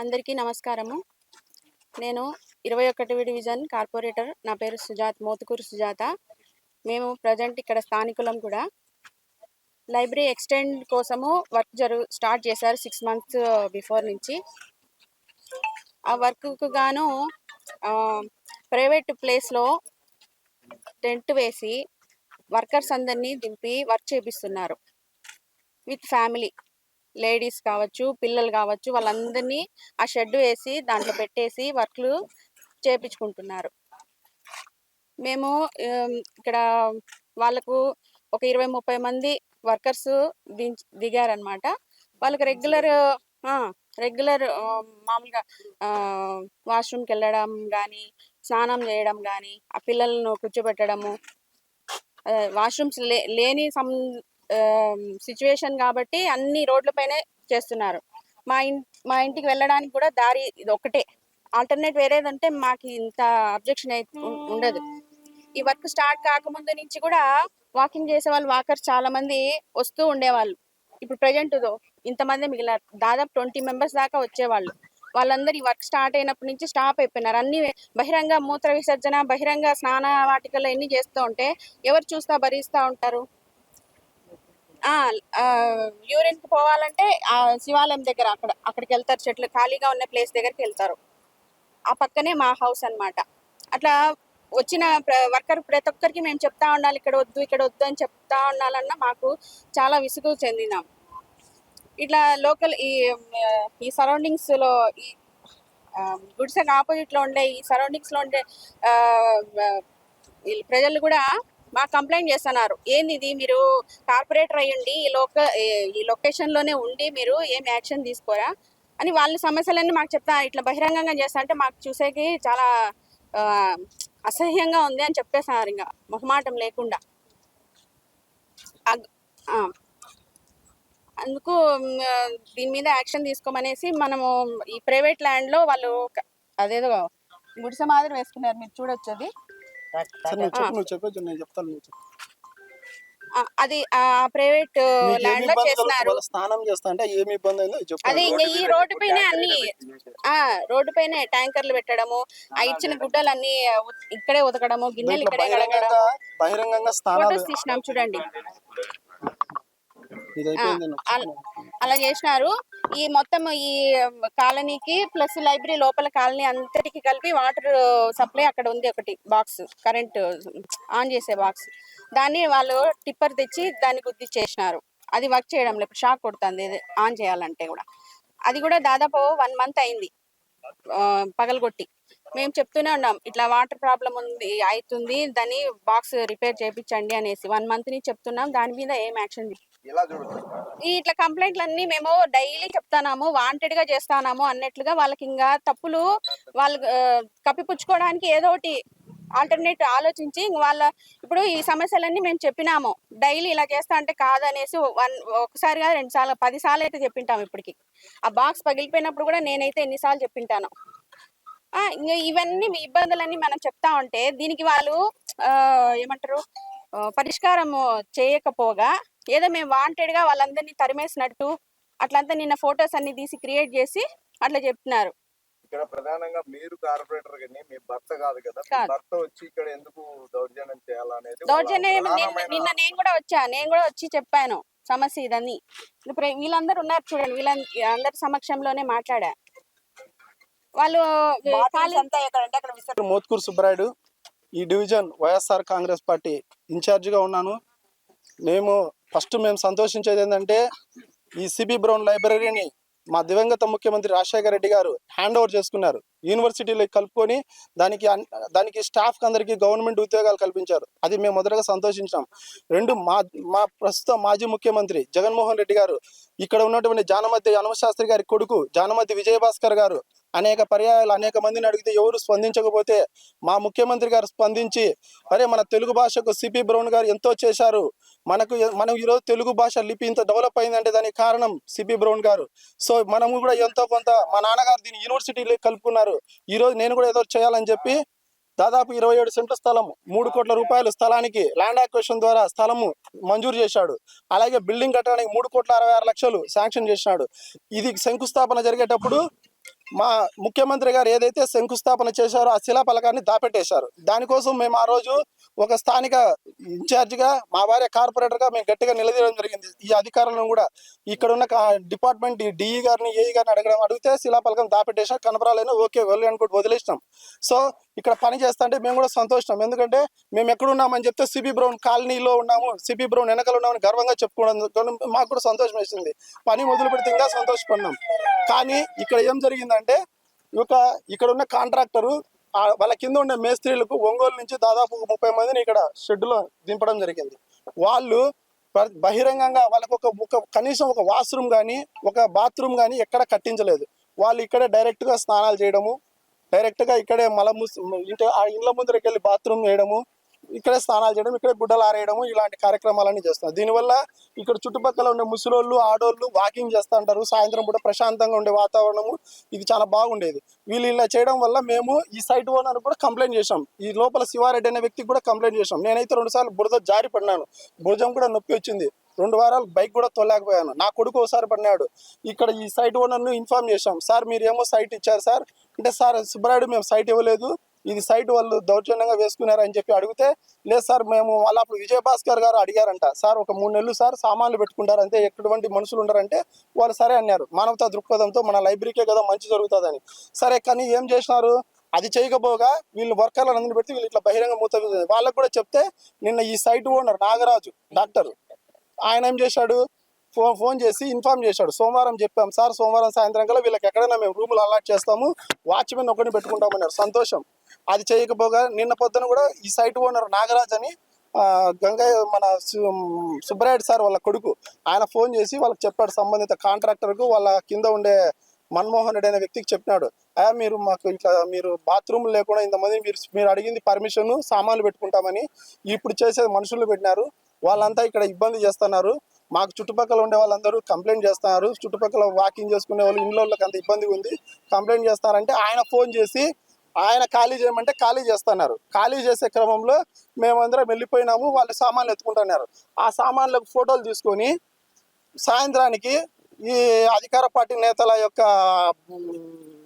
అందరికీ నమస్కారము. నేను ఇరవై ఒకటి డివిజన్ కార్పొరేటర్. నా పేరు సుజాత్ మోతుకూరు సుజాత. మేము ప్రజెంట్ ఇక్కడ స్థానికులం కూడా. లైబ్రరీ ఎక్స్టెండ్ కోసము వర్క్ జరుగు స్టార్ట్ చేశారు సిక్స్ మంత్స్ బిఫోర్ నుంచి. ఆ వర్క్కు గాను ప్రైవేట్ ప్లేస్లో టెంట్ వేసి వర్కర్స్ అందరినీ దింపి వర్క్ చేపిస్తున్నారు. With family. లేడీస్ కావచ్చు పిల్లలు కావచ్చు వాళ్ళందరినీ ఆ షెడ్ వేసి దాంట్లో పెట్టేసి వర్క్లు చేపించుకుంటున్నారు. మేము ఇక్కడ వాళ్ళకు ఒక ఇరవై ముప్పై మంది వర్కర్స్ దించి దిగారనమాట వాళ్ళకి రెగ్యులర్ రెగ్యులర్ మామూలుగా వాష్రూమ్కి వెళ్ళడం కానీ స్నానం చేయడం కానీ ఆ పిల్లలను కూర్చోబెట్టడము వాష్రూమ్స్ లే లేని సం సిచ్యువేషన్ కాబట్టి అన్ని రోడ్లపైనే చేస్తున్నారు. మా ఇన్ మా ఇంటికి వెళ్ళడానికి కూడా దారి ఇది ఒకటే ఆల్టర్నేట్ వేరేదంటే మాకు ఇంత అబ్జెక్షన్ అయితే ఉండదు. ఈ వర్క్ స్టార్ట్ కాకముందు నుంచి కూడా వాకింగ్ చేసే వాళ్ళు వాకర్స్ చాలా మంది వస్తూ ఉండేవాళ్ళు. ఇప్పుడు ప్రజెంట్ ఇంతమంది మిగిలారు దాదాపు ట్వంటీ మెంబర్స్ దాకా వచ్చేవాళ్ళు. వాళ్ళందరూ ఈ వర్క్ స్టార్ట్ అయినప్పటి నుంచి స్టాప్ అయిపోయినారు. అన్ని బహిరంగ మూత్ర విసర్జన బహిరంగ స్నాన వాటికల్లో ఎన్ని చేస్తూ ఉంటే ఎవరు చూస్తా భరిస్తూ ఉంటారు? యూరిన్కి పోవాలంటే ఆ శివాలయం దగ్గర అక్కడ అక్కడికి వెళ్తారు చెట్లు ఖాళీగా ఉన్న ప్లేస్ దగ్గరికి వెళ్తారు. ఆ పక్కనే మా హౌస్ అన్నమాట. అట్లా వచ్చిన వర్కర్ ప్రతి ఒక్కరికి మేము చెప్తా ఉండాలి ఇక్కడ వద్దు ఇక్కడ వద్దు అని చెప్తా ఉండాలన్నా మాకు చాలా విసుగు చెందినాం. ఇట్లా లోకల్ ఈ ఈ సరౌండింగ్స్లో ఈ గుడిసెకి ఆపోజిట్లో ఉండే ఈ సరౌండింగ్స్లో ఉండే ప్రజలు కూడా మాకు కంప్లైంట్ చేస్తున్నారు. ఏంది ఇది మీరు కార్పొరేటర్ అయ్యండి ఈ లోక ఈ- లొకేషన్లోనే ఉండి మీరు ఏం యాక్షన్ తీసుకోరా? అని వాళ్ళ సమస్యలన్నీ మాకు చెప్తా ఇట్లా బహిరంగంగా చేస్తా అంటే మాకు చూసేకి చాలా అసహ్యంగా ఉంది అని చెప్పేస్తున్నారు ఇంకా. మొహమాటం లేకుండా. అగ్- అందుకు దీని మీద యాక్షన్ తీసుకోమనేసి మనము ఈ ప్రైవేట్ ల్యాండ్లో వాళ్ళు అదేదో గుడిసె మాదిరి వేసుకున్నారు మీరు చూడొచ్చు అది సరే నువ్వు చెప్పు నువ్వు చెప్పొచ్చు నేను చెప్తాను నువ్వు చెప్పు. ఆ, అది ఆ ప్రైవేట్ ల్యాండ్లో చేస్తున్నారు. స్నానం చేస్తా అంటే ఏమి ఇబ్బంది అయిందో చెప్పు. అది ఇంకా ఈ రోడ్డు పైన అన్ని ఆ రోడ్డు పైన ట్యాంకర్లు పెట్టడము ఆ ఇచ్చిన గుడ్డలు అన్ని ఇక్కడే ఉతకడము గిన్నెలు ఇక్కడే కడగడం బహిరంగంగా బహిరంగంగా స్నానాలు ఫొటోస్ తీసినాం చూడండి. అలా చేసినారు. ఈ మొత్తం ఈ కాలనీకి ప్లస్ లైబ్రరీ లోపల కాలనీ అంతటికి కలిపి వాటర్ సప్లై అక్కడ ఉంది ఒకటి బాక్స్ కరెంట్ ఆన్ చేసే బాక్స్. దాన్ని వాళ్ళు టిప్పర్ తెచ్చి దాన్ని గుద్ది చేసినారు. అది వర్క్ చేయడం లేదు షాక్ కొడుతుంది ఆన్ చేయాలంటే కూడా. అది కూడా దాదాపు వన్ మంత్ అయింది పగలగొట్టి. మేము చెప్తూనే ఉన్నాం ఇట్లా వాటర్ ప్రాబ్లం ఉంది అవుతుంది దాన్ని బాక్స్ రిపేర్ చేయించండి అనేసి. వన్ మంత్ నుంచి చెప్తున్నాం దాని మీద ఏం యాక్షన్ ఇట్లా కంప్లైంట్లు అన్ని మేము డైలీ చెప్తానాము వాంటెడ్గా చేస్తానాము అన్నట్లుగా వాళ్ళకి ఇంకా తప్పులు వాళ్ళు కప్పిపుచ్చుకోవడానికి ఏదో ఒకటి ఆల్టర్నేట్ ఆలోచించి వాళ్ళ ఇప్పుడు ఈ సమస్యలన్నీ మేము చెప్పినాము. డైలీ ఇలా చేస్తా అంటే కాదనేసి వన్ ఒకసారి కాదు రెండు సార్లు పది సార్లు అయితే చెప్పింటాము ఇప్పటికి. ఆ బాక్స్ పగిలిపోయినప్పుడు కూడా నేనైతే ఎన్నిసార్లు చెప్పింటాను. ఇవన్నీ మీ ఇబ్బందులన్నీ మనం చెప్తా ఉంటే దీనికి వాళ్ళు ఏమంటారు పరిష్కారం చేయకపోగా ఏదో మేము వాంటెడ్గా వాళ్ళందరినీ తరిమేసినట్టు అట్లంతా నిన్న ఫొటోస్ అన్ని తీసి క్రియేట్ చేసి అట్లా చెప్తున్నారు. ఇక్కడ ప్రధానంగా మీరు కార్పొరేటర్ గాని మీ భర్త కాదు కదా. భర్త వచ్చి ఇక్కడ ఎందుకు దౌర్జన్యం చేయాలనేది వాళ్ళ దౌర్జన్యం నిన్న నేను కూడా వచ్చా నేను కూడా వచ్చి చెప్పాను సమస్య ఇదని. ఇప్పుడు వీళ్ళందరూ ఉన్నారు చూడండి వీళ్ళ అందరి సమక్షంలోనే మాట్లాడా. వాళ్ళు మోత్కూరు సుబ్బరాయుడు ఈ డివిజన్ వైఎస్ఆర్ కాంగ్రెస్ పార్టీ ఇన్ఛార్జిగా ఉన్నాను. మేము ఫస్ట్ మేము సంతోషించేది ఏంటంటే ఈ సిబి బ్రౌన్ లైబ్రరీని మా దివంగత ముఖ్యమంత్రి రాజశేఖర రెడ్డి గారు హ్యాండ్ ఓవర్ చేసుకున్నారు. యూనివర్సిటీలో కలుపుకొని దానికి దానికి స్టాఫ్ అందరికీ గవర్నమెంట్ ఉద్యోగాలు కల్పించారు. అది మేము మొదటగా సంతోషించాం రెండు మా మా ప్రస్తుత మాజీ ముఖ్యమంత్రి జగన్మోహన్ రెడ్డి గారు ఇక్కడ ఉన్నటువంటి జానమతి హనుమశాస్త్రి గారి కొడుకు జానమతి విజయభాస్కర్ గారు అనేక పర్యాయాలు అనేక మందిని అడిగితే ఎవరు స్పందించకపోతే మా ముఖ్యమంత్రి గారు స్పందించి అరే మన తెలుగు భాషకు సిపి బ్రౌన్ గారు ఎంతో చేశారు. మనకు మనం ఈరోజు తెలుగు భాష లిపి ఇంత డెవలప్ అయిందంటే దానికి కారణం సిపి బ్రౌన్ గారు. సో మనము కూడా ఎంతో కొంత మా నాన్నగారు దీన్ని యూనివర్సిటీలో కలుపుకున్నారు. ఈరోజు నేను కూడా ఏదో చేయాలని చెప్పి దాదాపు ఇరవై ఏడు సెంట్ల స్థలం మూడు కోట్ల రూపాయలు స్థలానికి ల్యాండ్ అక్వేషన్ ద్వారా స్థలము మంజూరు చేశాడు. అలాగే బిల్డింగ్ కట్టడానికి మూడు కోట్ల అరవై ఆరు లక్షలు శాంక్షన్ చేసినాడు. ఇది శంకుస్థాపన జరిగేటప్పుడు మా ముఖ్యమంత్రి గారు ఏదైతే శంకుస్థాపన చేశారో ఆ శిలాఫలకాన్ని దాపెట్టేశారు. దానికోసం మేము ఆ రోజు ఒక స్థానిక ఇన్ఛార్జిగా మా భార్య కార్పొరేటర్గా మేము గట్టిగా నిలదీయడం జరిగింది. ఈ అధికారులను కూడా ఇక్కడ ఉన్న కా- డిపార్ట్మెంట్ డిఈ గారిని ఏఈ గారిని అడగడం అడిగితే శిలాఫలకం దాపెట్టేశారు. కనపరాలైనా ఓకే వెళ్ళి అనుకుంటూ వదిలేసినాం. సో ఇక్కడ పని చేస్తా అంటే మేము కూడా సంతోషం ఎందుకంటే మేము ఎక్కడున్నామని చెప్తే సిబి బ్రౌన్ కాలనీలో ఉన్నాము. సిబి బ్రౌన్ వెనకలు ఉన్నామని గర్వంగా చెప్పుకోవడం మాకు కూడా సంతోషం వేసింది పని మొదలు పెడితే ఇంకా సంతోషపడినాం. కానీ ఇక్కడ ఏం జరిగిందంటే ఒక ఇక్కడ ఉన్న కాంట్రాక్టరు ఆ వాళ్ళ కింద ఉండే మేస్త్రీలకు ఒంగోలు నుంచి దాదాపు ముప్పై మందిని ఇక్కడ షెడ్లో దింపడం జరిగింది. వాళ్ళు బహిరంగంగా వాళ్ళకు ఒక ఒక కనీసం ఒక వాష్రూమ్ కానీ ఒక బాత్రూమ్ కానీ ఎక్కడ కట్టించలేదు. వాళ్ళు ఇక్కడే డైరెక్ట్గా స్నానాలు చేయడము డైరెక్ట్గా ఇక్కడే మల ఇంటి ఆ ఇండ్ల ముందరికి వెళ్ళి బాత్రూమ్ చేయడము ఇక్కడే స్నానాలు చేయడం ఇక్కడే గుడ్డలు ఆరేయడము ఇలాంటి కార్యక్రమాలన్నీ చేస్తున్నారు. దీనివల్ల ఇక్కడ చుట్టుపక్కల ఉండే ముసలోళ్ళు ఆడోళ్ళు వాకింగ్ చేస్తూ ఉంటారు. సాయంత్రం పూట ప్రశాంతంగా ఉండే వాతావరణము ఇది చాలా బాగుండేది. వీళ్ళు ఇలా చేయడం వల్ల మేము ఈ సైట్ ఓనర్ కూడా కంప్లైంట్ చేసాం ఈ లోపల శివారెడ్డి అనే వ్యక్తికి కూడా కంప్లైంట్ చేసాం నేనైతే రెండు సార్లు బురద జారి పడినాను. భుజం కూడా నొప్పి వచ్చింది. రెండు వారాలు బైక్ కూడా తోలేకపోయాను నా కొడుకు ఒకసారి పడినాడు. ఇక్కడ ఈ సైట్ ఓనర్ను ఇన్ఫార్మ్ చేశాం. సార్ మీరేమో సైట్ ఇచ్చారు సార్. అంటే సార్ సుబ్బరాయుడు మేము సైట్ ఇవ్వలేదు. ఇది సైట్ వాళ్ళు దౌర్జన్యంగా వేసుకున్నారని చెప్పి అడిగితే లేదు సార్ మేము వాళ్ళు అప్పుడు విజయభాస్కర్ గారు అడిగారంట. సార్ ఒక మూడు నెలలు సార్ సామాన్లు పెట్టుకుంటారు అంతే ఎటువంటి మనుషులు ఉండరంటే వాళ్ళు సరే అన్నారు. మానవతా దృక్పథంతో మన లైబ్రరీకే కదా మంచి జరుగుతుందని. సరే కానీ ఏం చేసినారు? అది చేయకపోగా వీళ్ళు వర్కర్లను అందరిని పెడితే వీళ్ళు ఇట్లా బహిరంగ మూత వాళ్ళకు కూడా చెప్తే నిన్న ఈ సైట్ ఓనర్ నాగరాజు డాక్టర్ ఆయన ఏం చేశాడు? ఫోన్ ఫోన్ చేసి ఇన్ఫార్మ్ చేశాడు. సోమవారం చెప్పాం సార్ సోమవారం సాయంత్రం కల్లా వీళ్ళకి ఎక్కడైనా మేము రూములు అలాట్ చేస్తాము వాచ్మెన్ ఒకరిని పెట్టుకుంటామన్నారు. సంతోషం. అది చేయకపోగా నిన్న పొద్దున కూడా ఈ సైట్ ఓనర్ నాగరాజ్ అని గంగయ్య మన సు- సుబ్బరాయుడు సార్ వాళ్ళ కొడుకు ఆయన ఫోన్ చేసి వాళ్ళకి చెప్పాడు సంబంధిత కాంట్రాక్టర్కు వాళ్ళ కింద ఉండే మన్మోహన్ రెడ్డి అనే వ్యక్తికి చెప్పినాడు. అయ్యా మీరు మాకు ఇట్లా మీరు బాత్రూమ్ లేకుండా ఇంతమంది మీరు మీరు అడిగింది పర్మిషన్ సామాన్లు పెట్టుకుంటామని ఇప్పుడు చేసేది మనుషులు పెట్టినారు. వాళ్ళంతా ఇక్కడ ఇబ్బంది చేస్తున్నారు. మాకు చుట్టుపక్కల ఉండే వాళ్ళందరూ కంప్లైంట్ చేస్తున్నారు. చుట్టుపక్కల వాకింగ్ చేసుకునే వాళ్ళు ఇండ్లకి అంత ఇబ్బంది ఉంది కంప్లైంట్ చేస్తారంటే ఆయన ఫోన్ చేసి ఆయన ఖాళీ చేయమంటే ఖాళీ చేస్తున్నారు. ఖాళీ చేసే క్రమంలో మేమందరం వెళ్ళిపోయినాము వాళ్ళు సామాన్లు ఎత్తుకుంటున్నారు. ఆ సామాన్లకు ఫోటోలు తీసుకొని సాయంత్రానికి ఈ అధికార పార్టీ నేతల యొక్క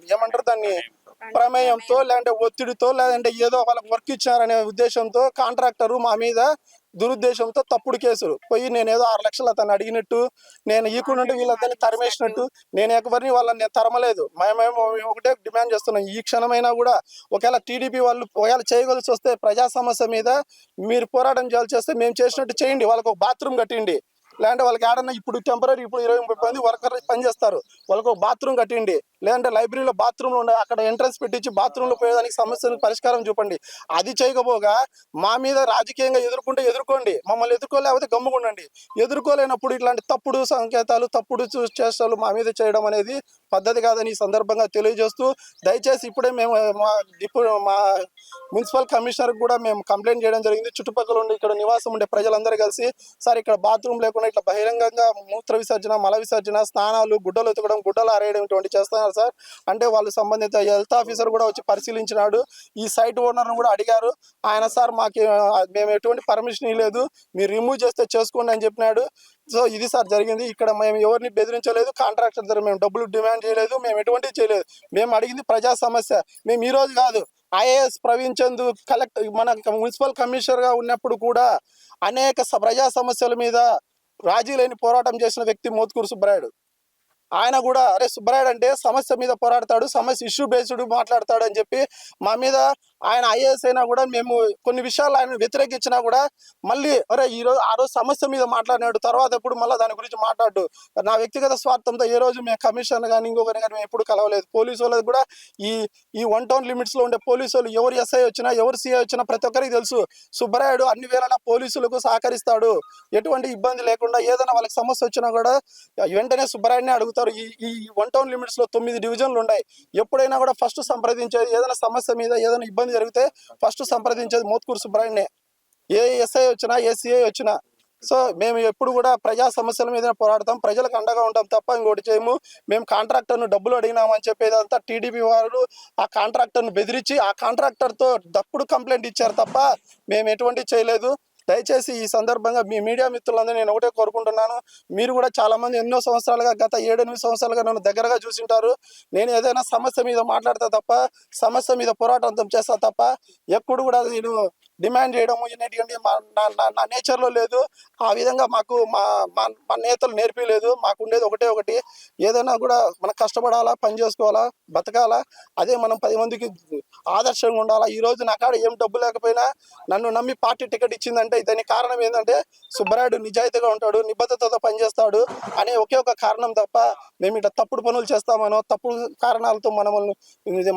ఏమంటారు దాన్ని ప్రమేయంతో లేదంటే ఒత్తిడితో లేదంటే ఏదో వాళ్ళకి వర్క్ ఇచ్చారనే ఉద్దేశంతో కాంట్రాక్టరు మా మీద దురుద్దేశంతో తప్పుడు కేసులు. పోయి నేను ఏదో ఆరు లక్షలు అతను అడిగినట్టు నేను ఈకున్నట్టు వీళ్ళందరినీ తరిమేసినట్టు నేను ఎవరిని వాళ్ళని నేను తరమలేదు. మేమేమో మేము ఒకటే డిమాండ్ చేస్తున్నాం. ఈ క్షణమైనా కూడా ఒకవేళ టీడీపీ వాళ్ళు ఒకవేళ చేయగలిసి వస్తే ప్రజా సమస్య మీద మీరు పోరాటం చేయాల్సి వస్తే మేము చేసినట్టు చేయండి. వాళ్ళకి ఒక బాత్రూమ్ కట్టిండి. లేదంటే వాళ్ళకి ఆడన్నా ఇప్పుడు టెంపరీ ఇప్పుడు ఇరవై ముప్పై మంది వర్కర్ పనిచేస్తారు. వాళ్ళకు ఒక బాత్రూమ్ కట్టిండి. లేదంటే లైబ్రరీలో బాత్రూమ్లు ఉండే అక్కడ ఎంట్రన్స్ పెట్టించి బాత్రూంలో పోయేదానికి సమస్యలకు పరిష్కారం చూపండి. అది చేయకపోగా మా మీద రాజకీయంగా ఎదుర్కొంటే ఎదుర్కోండి. మమ్మల్ని ఎదుర్కోలేకపోతే గమ్ముకుండండి. ఎదుర్కోలేనప్పుడు ఇట్లాంటి తప్పుడు సంకేతాలు తప్పుడు చూ- చేష్టలు మా మీద చేయడం అనేది పద్ధతి కాదని ఈ సందర్భంగా తెలియజేస్తూ దయచేసి ఇప్పుడే మేము మా ఇప్పుడు మా మున్సిపల్ కమిషనర్ కూడా మేము కంప్లైంట్ చేయడం జరిగింది. చుట్టుపక్కల ఉండి ఇక్కడ నివాసం ఉండే ప్రజలందరూ కలిసి సార్ ఇక్కడ బాత్రూమ్ లేకుండా ఇట్లా బహిరంగంగా మూత్ర విసర్జన మల విసర్జన స్నానాలు గుడ్డలు ఎత్తుకోవడం గుడ్డలు ఆరేయడం ఇటువంటి చేస్తున్నారు సార్. అంటే వాళ్ళు సంబంధిత హెల్త్ ఆఫీసర్ కూడా వచ్చి పరిశీలించినాడు. ఈ సైట్ ఓనర్ను కూడా అడిగారు. ఆయన సార్ మాకు మేము ఎటువంటి పర్మిషన్ ఇవ్వలేదు మీరు రిమూవ్ చేస్తే చేసుకోండి అని చెప్పినాడు. సో ఇది సార్ జరిగింది. ఇక్కడ మేము ఎవరిని బెదిరించలేదు. కాంట్రాక్టర్ దగ్గర మేము డబ్బులు డిమాండ్ చేయలేదు. మేము ఎటువంటివి చేయలేదు. మేము అడిగింది ప్రజా సమస్య. మేము ఈ రోజు కాదు. ఐఏఎస్ ప్రవీణ్ చంద్ కలెక్ట్ మన మున్సిపల్ కమిషనర్గా ఉన్నప్పుడు కూడా అనేక ప్రజా సమస్యల మీద రాజీ లేని పోరాటం చేసిన వ్యక్తి మోత్కూరు సుబ్బరాయుడు. ఆయన కూడా అరే సుబ్బరాయుడు అంటే సమస్య మీద పోరాడతాడు సమస్య ఇష్యూ బేస్డ్ మాట్లాడతాడు అని చెప్పి మా మీద ఆయన ఐఏఎస్ అయినా కూడా మేము కొన్ని విషయాలు ఆయన వ్యతిరేకించినా కూడా మళ్ళీ అరే ఈ రోజు ఆ రోజు సమస్య మీద మాట్లాడినాడు తర్వాత ఎప్పుడు మళ్ళీ దాని గురించి మాట్లాడు. నా వ్యక్తిగత స్వార్థంతో ఏ రోజు మేము కమిషన్ కానీ ఇంకొకరిని కానీ మేము ఎప్పుడు కలవలేదు. పోలీసు వాళ్ళది కూడా ఈ ఈ వన్ టౌన్ లిమిట్స్లో ఉండే పోలీసు వాళ్ళు ఎవరు ఎస్ఐ వచ్చినా ఎవరు సిఐ వచ్చినా ప్రతి ఒక్కరికి తెలుసు. సుబ్బరాయుడు అన్ని వేళలా పోలీసులకు సహకరిస్తాడు. ఎటువంటి ఇబ్బంది లేకుండా ఏదైనా వాళ్ళకి సమస్య వచ్చినా కూడా వెంటనే సుబ్బరాయుడిని అడుగుతారు ఈ ఈ వన్ టౌన్ లిమిట్స్లో తొమ్మిది డివిజన్లు ఉన్నాయి. ఎప్పుడైనా కూడా ఫస్ట్ సంప్రదించేది ఏదైనా సమస్య మీద ఏదైనా ఇబ్బంది జరిగితే ఫస్ట్ సంప్రదించేది మోత్కూరు సుబ్బరాయుడినే ఏ ఎస్ఐ వచ్చినా ఏసీఐ వచ్చినా. సో మేము ఎప్పుడు కూడా ప్రజా సమస్యల మీద పోరాడతాం. ప్రజలకు అండగా ఉంటాం తప్ప ఇంకోటి చేయము. మేము కాంట్రాక్టర్ను డబ్బులు అడిగినామని చెప్పేదంతా టీడీపీ వారు ఆ కాంట్రాక్టర్ను బెదిరించి ఆ కాంట్రాక్టర్తో తప్పుడు కంప్లైంట్ ఇచ్చారు తప్ప మేము ఎటువంటి చేయలేదు. దయచేసి ఈ సందర్భంగా మీ మీడియా మిత్రులందరూ నేను ఒకటే కోరుకుంటున్నాను. మీరు కూడా చాలా మంది ఎన్నో సంవత్సరాలుగా గత ఏడెనిమిది సంవత్సరాలుగా నన్ను దగ్గరగా చూసింటారు. నేను ఏదైనా సమస్య మీద మాట్లాడతా తప్ప సమస్య మీద పోరాటం చేస్తా తప్ప ఎప్పుడు కూడా నేను డిమాండ్ చేయడము ఇనేటువంటి మా నా నా- నేచర్లో లేదు. ఆ విధంగా మాకు మా మా మా నేతలు నేర్పిలేదు. మాకు ఉండేది ఒకటే ఒకటి. ఏదైనా కూడా మనం కష్టపడాలా పని చేసుకోవాలా బతకాలా అదే మనం పది మందికి ఆదర్శంగా ఉండాలా. ఈ రోజు నా కాడ ఏం డబ్బు లేకపోయినా నన్ను నమ్మి పార్టీ టికెట్ ఇచ్చిందంటే దానికి కారణం ఏంటంటే సుబ్బరాయుడు నిజాయితీగా ఉంటాడు నిబద్ధతతో పనిచేస్తాడు అనే ఒకే ఒక కారణం తప్ప మేము ఇట్లా తప్పుడు పనులు చేస్తామనో తప్పుడు కారణాలతో మనల్ని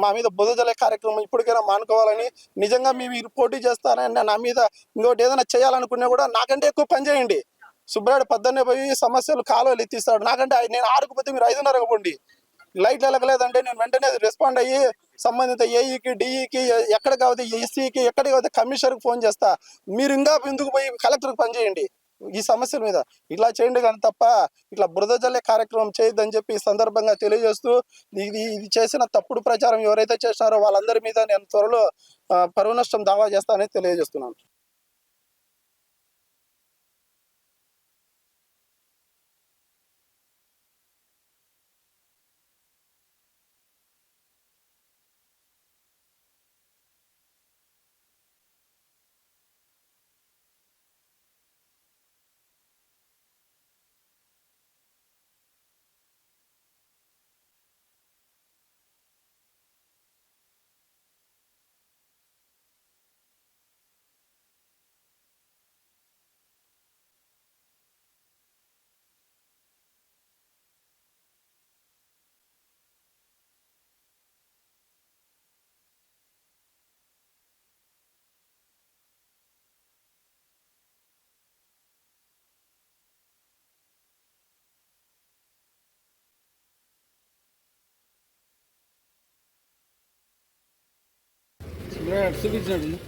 మా మీద బుధజలే కార్యక్రమం ఇప్పటికైనా మానుకోవాలని నిజంగా మేము మీరు పోటీ చేస్తారని నా మీద ఇంకోటి ఏదైనా చేయాలనుకున్నా కూడా నాకంటే ఎక్కువ పని చేయండి. సుబ్బరాయుడు పద్దన్నే పోయి సమస్యలు కాలువలు ఎత్తిస్తాడు. నాకంటే నేను ఆరుకుపోతే మీరు ఐదున్నరకు పోండి. లైట్లు వెలగలేదంటే నేను వెంటనే రెస్పాండ్ అయ్యి సంబంధిత ఏఈకి డిఈకి ఎక్కడ కావతే ఎస్సీకి ఎక్కడ కావతే కమిషనర్కి ఫోన్ చేస్తా. మీరు ఇంకా ఎందుకు పోయి కలెక్టర్కి పనిచేయండి ఈ సమస్యల మీద. ఇట్లా చేయండి కానీ తప్ప ఇట్లా బురద జల్లే కార్యక్రమం చేయొద్దని చెప్పి ఈ సందర్భంగా తెలియజేస్తూ ఇది ఇది చేసిన తప్పుడు ప్రచారం ఎవరైతే చేసినారో వాళ్ళందరి మీద నేను త్వరలో పరువు నష్టం దావా చేస్తానని తెలియజేస్తున్నాను. आठशे पीस जड़ी